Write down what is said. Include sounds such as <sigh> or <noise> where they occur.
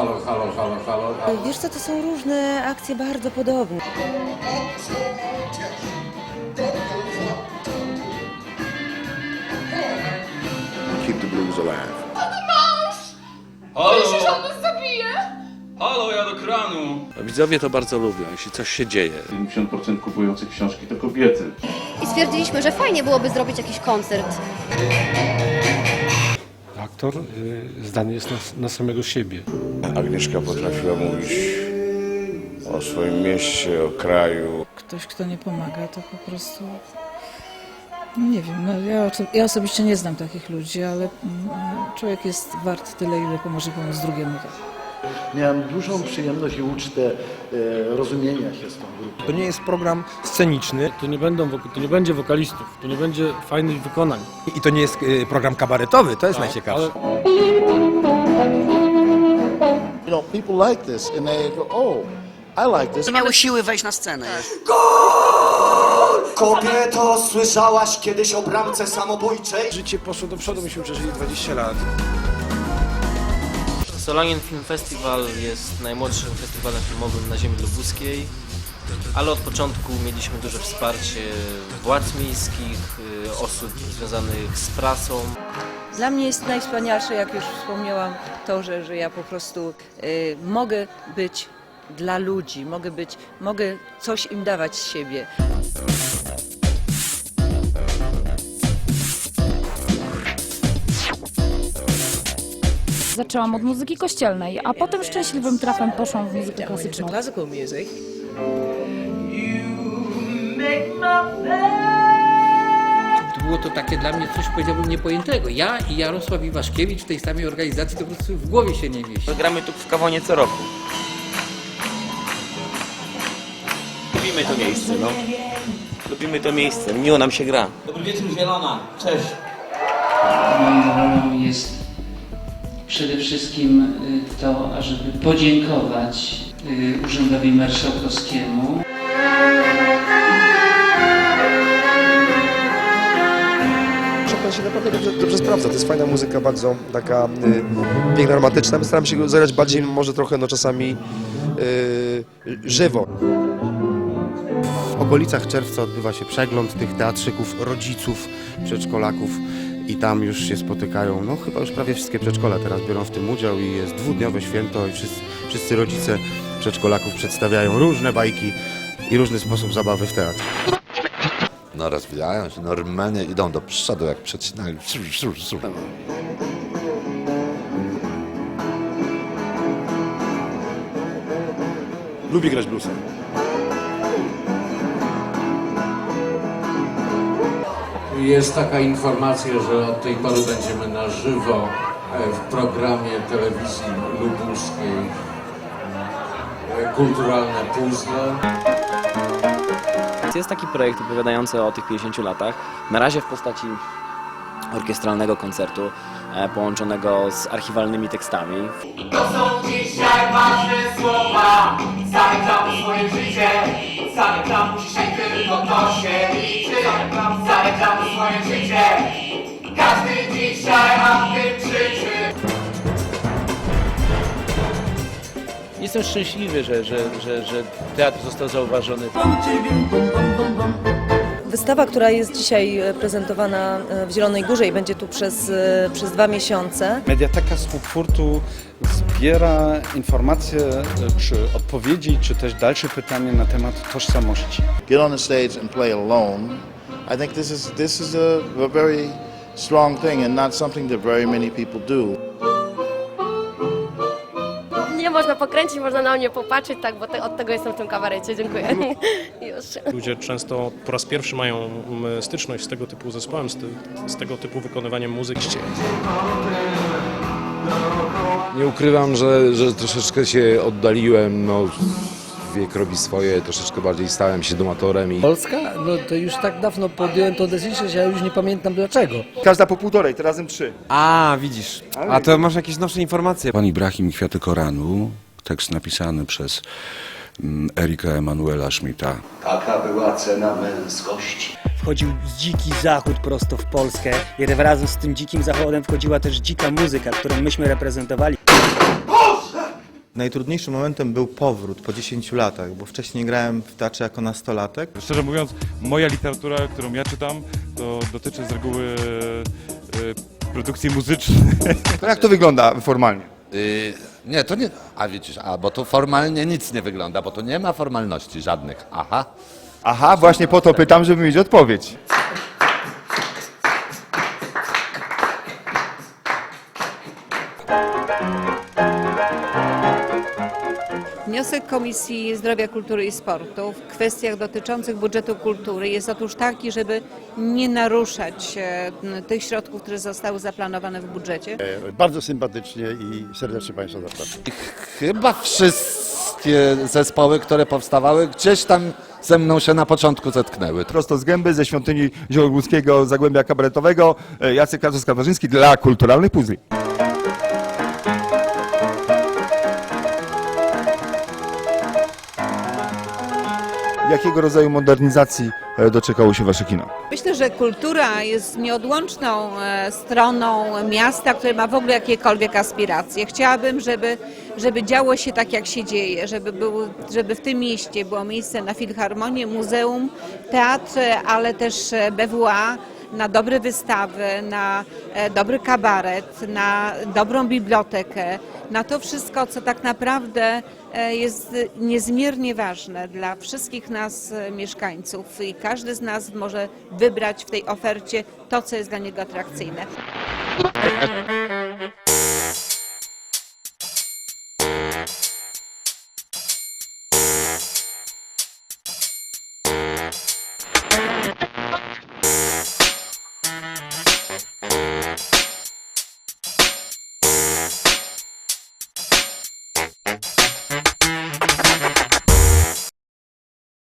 halo, halo, halo, halo. Wiesz co, to są różne akcje bardzo podobne. Keep the blues alive. Halo! Halo, ja do kranu! Widzowie to bardzo lubią, jeśli coś się dzieje. 70% kupujących książki to kobiety. I stwierdziliśmy, że fajnie byłoby zrobić jakiś koncert. Aktor y, zdany jest na, na samego siebie. Agnieszka potrafiła mówić o swoim mieście, o kraju. Ktoś, kto nie pomaga, to po prostu. No nie wiem, no ja, ja osobiście nie znam takich ludzi, ale mm, człowiek jest wart tyle, ile pomoże pomóc drugiemu. Tak. Miałem dużą przyjemność i ucztę e, rozumienia się z tą grupą. To nie jest program sceniczny To nie, będą, to nie będzie wokalistów, to nie będzie fajnych wykonań. i to nie jest y, program kabaretowy, to jest najciekawsze. You know, people like this and they go, oh, I like this. miały siły wejść na scenę. Kobieto, słyszałaś kiedyś o bramce samobójczej? Życie poszło do przodu, myśmy przeżyli 20 lat. Solanian Film Festival jest najmłodszym festiwalem filmowym na ziemi lubuskiej, ale od początku mieliśmy duże wsparcie władz miejskich, y, osób związanych z prasą. Dla mnie jest najwspanialsze, jak już wspomniałam, to, że, że ja po prostu y, mogę być dla ludzi, mogę być, mogę coś im dawać z siebie. Zaczęłam od muzyki kościelnej, a potem szczęśliwym trafem poszłam w muzykę klasyczną. Było to takie dla mnie coś, powiedziałbym, niepojętego. Ja i Jarosław Iwaszkiewicz w tej samej organizacji to po prostu w głowie się nie mieści. Gramy tu w Kawonie co roku. Lubimy to miejsce, no. Lubimy to miejsce, miło nam się gra. Dobry wieczór, Zielona. Cześć. Moją rolą jest przede wszystkim y, to, ażeby podziękować y, Urzędowi Marszałkowskiemu. Chopin się naprawdę dobrze, dobrze sprawdza. To jest fajna muzyka, bardzo taka y, piękna, romantyczna. My staramy się zagrać bardziej, może trochę, no czasami y, żywo. W okolicach czerwca odbywa się przegląd tych teatrzyków, rodziców, przedszkolaków i tam już się spotykają, no chyba już prawie wszystkie przedszkola teraz biorą w tym udział i jest dwudniowe święto i wszyscy, wszyscy rodzice przedszkolaków przedstawiają różne bajki i różny sposób zabawy w teatrze. No rozwijają się, normalnie idą do przodu, jak przecinają. Lubi grać bluesem. Jest taka informacja, że od tej pory będziemy na żywo e, w programie telewizji lubuskiej e, Kulturalne Puzzle. Jest taki projekt opowiadający o tych 50 latach, na razie w postaci orkiestralnego koncertu e, połączonego z archiwalnymi tekstami. To są dzisiaj ważne słowa. Zareklam swoje życie. Zareklam dzisiaj tylko to się dzisiaj. Jestem szczęśliwy, że, że, że, że teatr został zauważony. Wystawa, która jest dzisiaj e, prezentowana e, w Zielonej Górze i będzie tu przez, e, przez dwa miesiące. Mediateka z Frankfurtu zbiera informacje, czy odpowiedzi, czy też dalsze pytania na temat tożsamości. Get on the stage and play alone. I think this is, this is a, a very strong thing and not something that very many people do. Nie można pokręcić, można na mnie popatrzeć, tak, bo te, od tego jestem w tym kabarecie. Dziękuję. <laughs> Już. Ludzie często po raz pierwszy mają mm, styczność z tego typu zespołem, z, ty, z tego typu wykonywaniem muzyki. Nie ukrywam, że, że troszeczkę się oddaliłem, no wiek robi swoje, troszeczkę bardziej stałem się domatorem i Polska? No to już tak dawno podjąłem tą decyzję, że ja już nie pamiętam dlaczego. Każda po półtorej, to razem trzy. A, widzisz. A to masz jakieś nowsze informacje? Pan Ibrahim Kwiaty Koranu, tekst napisany przez mm, Erika Emanuela Schmidta. Taka była cena męskości. Wchodził dziki zachód prosto w Polskę i razem z tym dzikim zachodem wchodziła też dzika muzyka, którą myśmy reprezentowali. Najtrudniejszym momentem był powrót po 10 latach, bo wcześniej grałem w teatrze jako nastolatek. Szczerze mówiąc, moja literatura, którą ja czytam, to dotyczy z reguły e, produkcji muzycznej. To jak to wygląda formalnie? Yy, nie, to nie. A widzisz, a bo tu formalnie nic nie wygląda, bo tu nie ma formalności żadnych. Aha. Aha, właśnie po to pytam, żeby mieć odpowiedź. Wniosek Komisji Zdrowia, Kultury i Sportu w kwestiach dotyczących budżetu kultury jest otóż taki, żeby nie naruszać e, tych środków, które zostały zaplanowane w budżecie. Bardzo sympatycznie i serdecznie Państwa zapraszam. Chyba wszystkie zespoły, które powstawały, gdzieś tam ze mną się na początku zetknęły. Prosto z gęby, ze świątyni Zielogórskiego Zagłębia Kabaretowego, e, Jacek Kaczos-Katarzyński dla Kulturalnych Puzli. Jakiego rodzaju modernizacji e, doczekało się Wasze kino? Myślę, że kultura jest nieodłączną e, stroną miasta, które ma w ogóle jakiekolwiek aspiracje. Chciałabym, żeby, żeby działo się tak, jak się dzieje, żeby, był, żeby w tym mieście było miejsce na filharmonię, muzeum, teatr, ale też e, BWA, na dobre wystawy, na e, dobry kabaret, na dobrą bibliotekę, na to wszystko, co tak naprawdę e, jest niezmiernie ważne dla wszystkich nas e, mieszkańców i każdy z nas może wybrać w tej ofercie to, co jest dla niego atrakcyjne. <laughs>